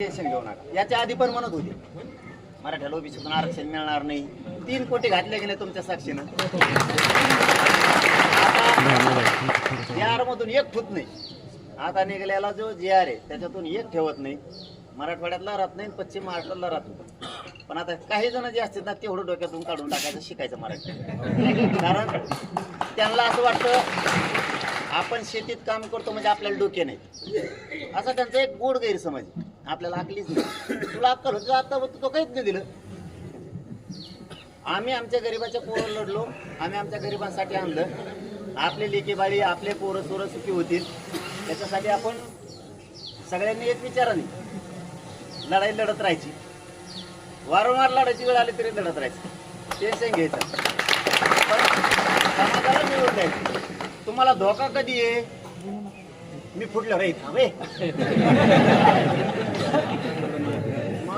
Tension घेऊ नका. याच्या आधी पण म्हणत होते. मराठ्याला ओबीसीतून आरक्षण मिळणार नाही. तीन कोटी घातले गेले तुमच्या साक्षीनं. आता मधून एक फुत नाही. आता निघालेला जो जे आर आहे त्याच्यातून एक ठेवत नाही. मराठवाड्यातला राहत नाही पश्चिम महाराष्ट्रातला राहतो नाही. पण आता काही जण जे असतात ना तेवढं डोक्यातून काढून टाकायचं शिकायचं मराठी कारण त्यांना असं वाटतं आपण शेतीत काम करतो म्हणजे आपल्याला डोके नाही असा त्यांचा एक गोड गैरसमज आहे. आपल्याला अकलीच नाही. तुला अक्कल होती आता तो काहीच नाही दिलं. आम्ही आमच्या गरिबाच्या पोरं लढलो आम्ही आमच्या गरिबांसाठी आणलं. आपले लेकी बाळी आपले पोरं सोरं सुखी होतील त्याच्यासाठी आपण सगळ्यांनी एक विचाराने लढाई लढत राहायची. वारंवार लढायची वेळ आली तरी लढत राहायची. टेन्शन घ्यायचं. पण समाजाला मिळून द्यायचं. तुम्हाला धोका कधी आहे? मी फुटलो रे थांबे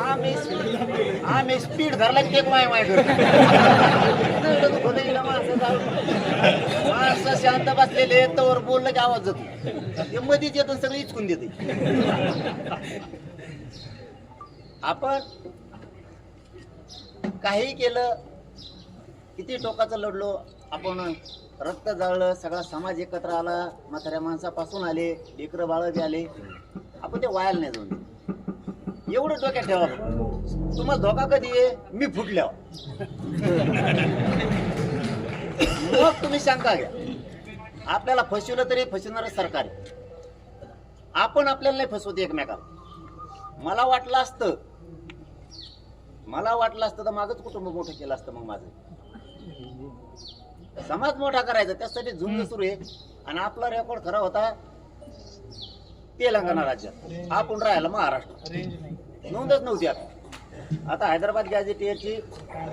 आम्ही आम्ही स्पीड धरला की एक माय माय माणसं शांत बसलेले तवर बोललं की आवाज जातो. ते मधीच येतं सगळं इचकून देते. आपण काही केलं किती टोकाचं लढलो आपण रक्त जाळलं सगळा समाज एकत्र आला म्हाताऱ्या माणसापासून आले लेकरं बाळ बी आले. आपण ते वायाला नाही जाऊन एवढं डोक्यात ठेवा. फक्त. तुम्हाला धोका कधी आहे? मी फुटल्यावर. मग तुम्ही शंका घ्या. आपल्याला फसवलं तरी फसवणार सरकार आहे. आपण आपल्याला नाही फसवत एकमेकाला. मला वाटलं असतं. मला वाटलं असतं तर माझंच कुटुंब मोठं केलं असतं मग माझं. समाज मोठा करायचा त्यासाठी झुंज सुरू आहे. आणि आपला रेकॉर्ड खरा होता तेलंगणा राज्यात. आपण राहायला महाराष्ट्र. नोंदच नव्हती आता. आता हैदराबाद गॅझेटियरची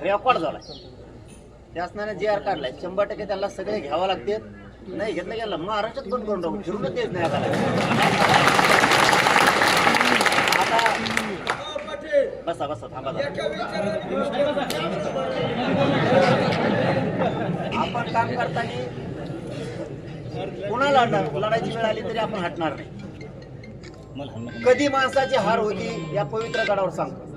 रेकॉर्ड झालाय. शासनाने जे आर काढलाय. शंभर टक्के त्यांना सगळे घ्यावं लागते. नाही घेतलं गेलं महाराष्ट्रात कोण कोण राहून फिरूनच देत नाही आता आता बसा बसा थांबा. आपण काम करताना कुणाला लढणार लढायची वेळ आली तरी आपण हटणार नाही. कधी माणसाची हार होती या पवित्र गडावर सांगतो.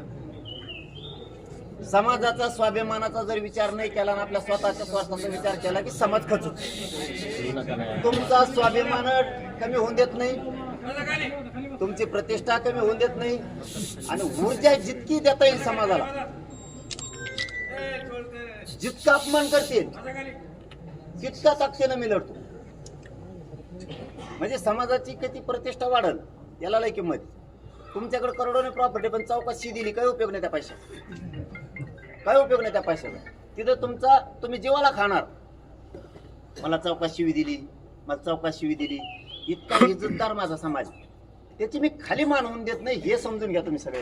समाजाचा स्वाभिमानाचा जर विचार नाही केला आणि आपल्या स्वतःच्या स्वार्थाचा विचार केला की समाज खचतो तुमचा स्वाभिमान कमी होऊन देत नाही. तुमची प्रतिष्ठा कमी होऊन देत नाही. आणि ऊर्जा जितकी देता येईल समाजाला जितका अपमान करतील तितका ताकदीनं मी लढतो. म्हणजे समाजाची किती प्रतिष्ठा वाढल याला लय किंमत. तुमच्याकडे करोडोने प्रॉपर्टी पण चौकशी दिली काय उपयोग नाही त्या पैशा काय उपयोग नाही त्या पैशाचा? तिथं तुमचा तुम्ही जीवाला खाणार. मला चौकात शिवी दिली मला चौकात शिवी दिली. इतका इज्जतदार माझा समाज त्याची मी खाली मान होऊन देत नाही हे समजून घ्या तुम्ही सगळे.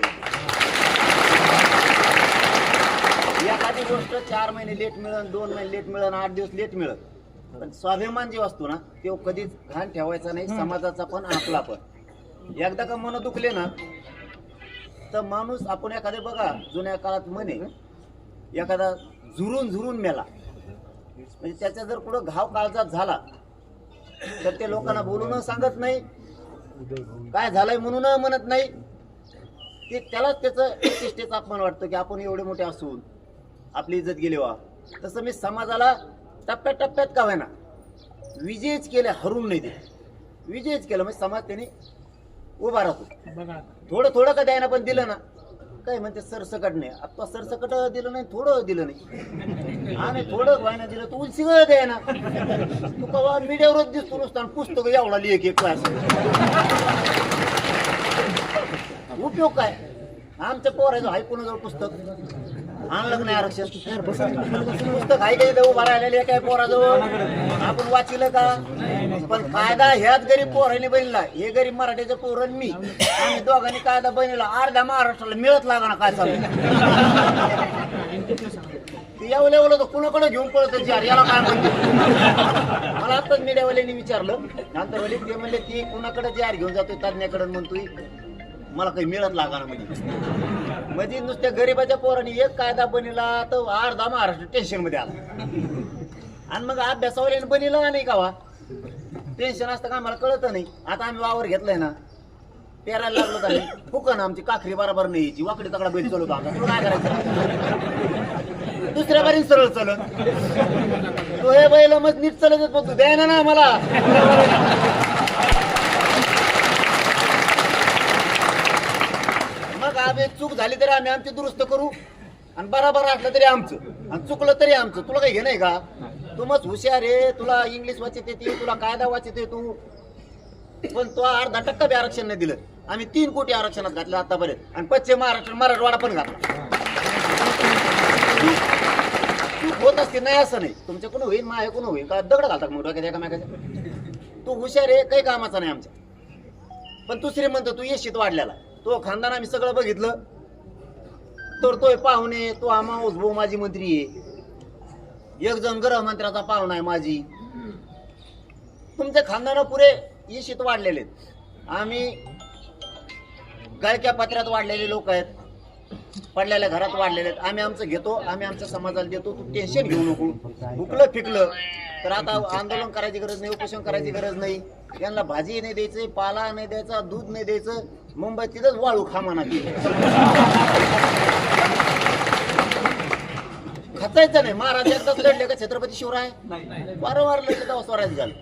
एखादी गोष्ट चार महिने लेट मिळन दोन महिने लेट मिळन आठ दिवस लेट मिळत पण स्वाभिमान जे असतो ना तो कधीच घाण ठेवायचा नाही समाजाचा पण आपला पण. एकदा का मन दुखले ना तर माणूस आपण एखादे बघा जुन्या काळात म्हणे एखादा झुरून झुरून मेला. म्हणजे त्याचा जर कुठं घाव काळजात झाला तर ते लोकांना बोलून सांगत नाही. काय झालंय म्हणून म्हणत नाही. ते त्यालाच त्याचं प्रतिष्ठेचा अपमान वाटतं की आपण एवढे मोठे असून आपली इज्जत गेली वा. तसं मी समाजाला टप्प्यात टप्प्यात का होईना विजयच केले हरून नाही दे विजयच केलं. म्हणजे समाज त्याने उभा राहतो. थोडं थोडं का द्यायना पण दिलं ना. काय म्हणते सरसकट नाही. आता सरसकट दिलं नाही थोडं दिलं नाही. आणि थोडं व्हायना दिलं तू उलसी आहे ना. तू कवा मीडियावरच दिसतो नुसतं आणि पुस्तक एवढा लिहि एक क्लास उपयोग काय? आमच्या पोरायचं ऐकून जवळ पुस्तक. आणलं नाही आरक्षण? पुस्तक आहे काही उभा राहिलेले काय पोराजवळ? आपण वाचिलं का? पण कायदा ह्याच गरीब पोराने बनला. हे गरीब मराठीचं पोरण मी. आम्ही दोघांनी कायदा बनला. अर्ध्या महाराष्ट्राला मिळत लागणार काय चालू? यावं लेवलं तर कुणाकडे घेऊन पळत यार याला काय म्हणते? मला आताच मीडियावाल्यांनी विचारलं. नंतर ते म्हणले ती कुणाकडे जार घेऊन जातोय? तज्ञाकडे म्हणतोय. मला काही मिळत लागणार म्हणजे. म्हणजे नुसत्या गरीबाच्या पोरांनी एक कायदा बनिला तर अर्धा महाराष्ट्र टेन्शनमध्ये आला. आणि मग अभ्यासावर बनिला नाही का वा? टेन्शन असतं का आम्हाला कळत नाही. आता आम्ही वावर घेतलाय ना. पेरायला लागलो तर फुकन आमची काखरी बराबर नाही. यायची वाकडी तकडा बैल चालू आमचा तुला काय करायचं? दुसऱ्या बारीन सरळ चलत. तो हे बैल मग नीट चलत येत तू द्याय ना ना चूक झाली तरी आम्ही आमची दुरुस्त करू. आणि बराबर असलं तरी आमचं. आणि चुकलं तरी आमचं. तुला काही घेणं नाही का? तू मग हुशार आहे. तुला इंग्लिश वाचित येते. तुला कायदा वाचित आहे तू पण तो अर्धा टक्का बी आरक्षण नाही दिलं. आम्ही तीन कोटी आरक्षणात घातलं आतापर्यंत. आणि पश्चिम महाराष्ट्र मराठवाडा पण घातला. होत असते नाही असं नाही. तुमच्याकडून होईल माझ्याकडून होईल. का दगड घालतात मग डोक्यात एकामेकाच्या तू हुशार आहे काही कामाचा नाही आमच्या. पण तू श्रीमंत तू येशीत वाढल्याला. तो खानदान आम्ही सगळं बघितलं. तर तोय पाहुणे तो आम्हा भाऊ माझी मंत्री आहे. एक जण गृहमंत्र्याचा पाहुणा आहे माझी तुमचे खानदान पुरे येशीत वाढलेले आहेत. आम्ही गळक्या पत्र्यात वाढलेले लोक आहेत. पडलेल्या घरात वाढलेले आहेत. आम्ही आमचं घेतो आम्ही आमच्या समाजाला देतो. तू टेन्शन घेऊ नको. हुकलं फिकलं. तर आता आंदोलन करायची गरज नाही उपोषण करायची गरज नाही. यांना भाजी नाही द्यायचं पाला नाही द्यायचा दूध नाही द्यायचं. मुंबईत तिथंच वाळू खा म्हणा ती खचायचं नाही. महाराज एकदाच लढले का छत्रपती शिवराय? वारंवार लढले तेव्हा स्वराज झालं.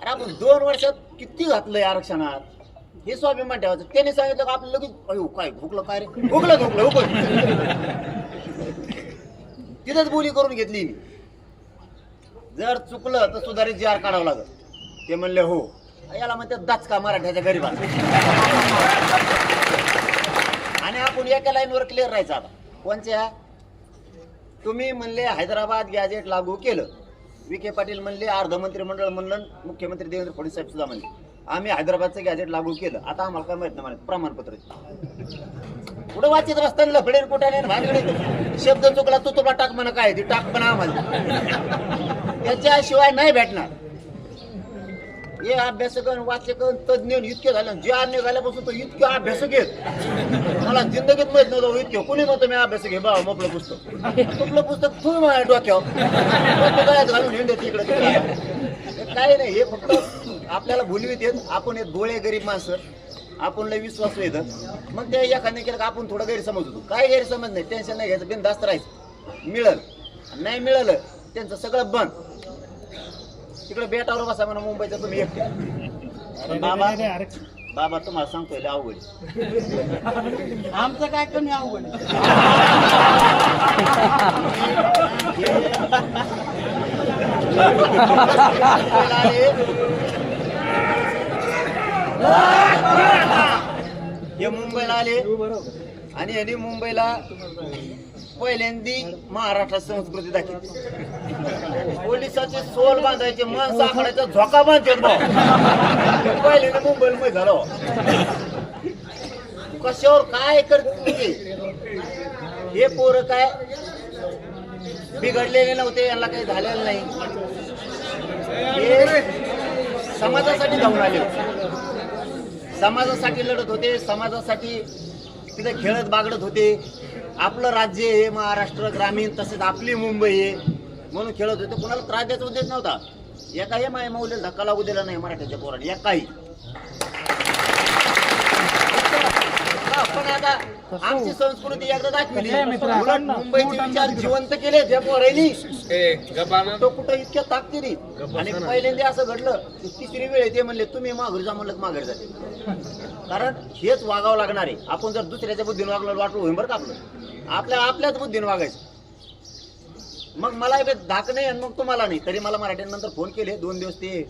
अरे आपण दोन वर्षात किती घातलंय आरक्षणात? हे स्वाभिमान ठेवायचं. त्याने सांगितलं का आपलं लगेच अयो काय भुकलं काय रे? भुकलं भुकलं हुकलं तिथंच बोली करून घेतली मी. जर चुकलं तर सुधारित जी आर काढावं लागत ते म्हणले हो. याला म्हणते दाचका मराठ्याच्या गरीबा आणि आपण एका लाईनवर क्लिअर राहायचं आता. कोणत्या तुम्ही म्हणले हैदराबाद गॅजेट लागू केलं. विखे पाटील म्हणले अर्ध मंत्रिमंडळ म्हणलं. मुख्यमंत्री देवेंद्र फडणवीस साहेब सुद्धा म्हणले. आम्ही हैदराबादचं गॅजेट लागू केलं. आता आम्हाला काय माहीत नाही प्रमाणपत्र. कुठं वाचित रस्त्याने लफडे कुठे भानगडे. शब्द चुकला तू तुला टाक म्हणा काय ती टाक म्हणा आम्हाला. त्याच्याशिवाय नाही भेटणार. हे करून वाचकन तज्ञ इतके झाले जे निघाल्यापासून तो इतके अभ्यास घेत. मला जिंदगीत माहीत नव्हतं हो, इतके. कोणी म्हणतो मी अभ्यास घे बाबा मपलं पुस्तक. मपलं पुस्तक तुम्ही डोक्यावर. डोकं घालून हिंड इकडे तिकडे. काही नाही हे फक्त आपल्याला भुलवीत येत आपण येत गोळे गरीब माणसं. आपण लय विश्वास येत मग ते एखाद्याने केलं का आपण थोडं गैरसमज होतो. काय गैरसमज नाही टेन्शन नाही घ्यायचं बिनधास्त राहायचं. मिळल. नाही मिळालं त्यांचं सगळं बंद. तिकडे बेटावर बसा म्हणा मुंबईच्या तुम्ही एकटे. पण बाबा बाबा तुम्हाला सांगतोय लय अवघड. आमचं काय कमी अवघड. हे मुंबईला आले. आणि यांनी मुंबईला पहिल्यांदी महाराष्ट्रात संस्कृती दाखवली. पोलिसाचे सोल बांधायचे मन साखरायचा झोका बांधतात पहिल्यांदा मुंबईला मध्ये झालो. कशावर काय करते? हे पोरं काय बिघडलेले नव्हते यांना काही झालेलं नाही. हे समाजासाठी जाऊन आले समाजासाठी लढत होते समाजासाठी तिथे खेळत बागडत होते. आपलं राज्य हे महाराष्ट्र ग्रामीण तसेच आपली मुंबई आहे म्हणून खेळत होते. कोणाला त्रास द्यायचा उद्देश नव्हता. एकाही माय मौलीला धक्का लागू दिला नाही मराठ्याच्या पोराने. एकाही. पण आता आमची संस्कृती एकदा दाखवली. उलट मुंबईचे विचार जिवंत केले त्या पोरांनी तो कुठं इतक्या ताकदीने? आणि पहिल्यांदा असं घडलं की तिसरी वेळ ते म्हणले तुम्ही माघारी जा म्हणलं की माघारी जाते कारण हेच वागावं लागणार आहे. आपण जर दुसऱ्याच्या बुद्धीने वागलं वाटलं होईल बरं का आपलं. आपल्या आपल्याच बुद्धीने वागायचं. मग मला हे धाक नाही आणि मग तुम्हाला नाही. तरी मला मराठ्यांनंतर फोन केले दोन दिवस ते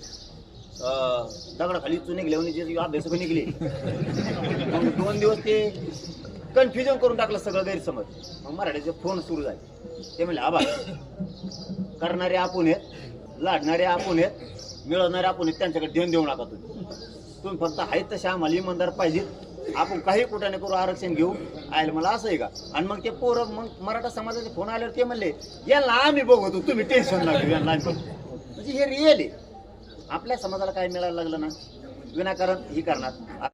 दगडाखाली चुने घेऊन जे अभ्यास निघले. मग दोन दिवस ते कन्फ्युजन करून टाकलं सगळं गैरसमज. मग मराठीचे फोन सुरू झाले. ते म्हणले आबा करणारे आपण आहेत लाडणारे आपण आहेत मिळवणारे आपण आहेत त्यांच्याकडे देऊन देऊ नका तुम्ही. तुम्ही फक्त आहेत तसे आम्हाला इमानदार पाहिजेत. आपण काही कुठाने करू आरक्षण घेऊ. आयल मला असं आहे का? आणि मग ते पोरं मग मराठा समाजाचे फोन आल्यावर ते म्हणले यांना आम्ही बघतो तुम्ही टेन्शन लागू यांना म्हणजे हे रिअल आहे. आपल्या समाजाला काय मिळायला लागलं ना? विनाकारण ही करणार.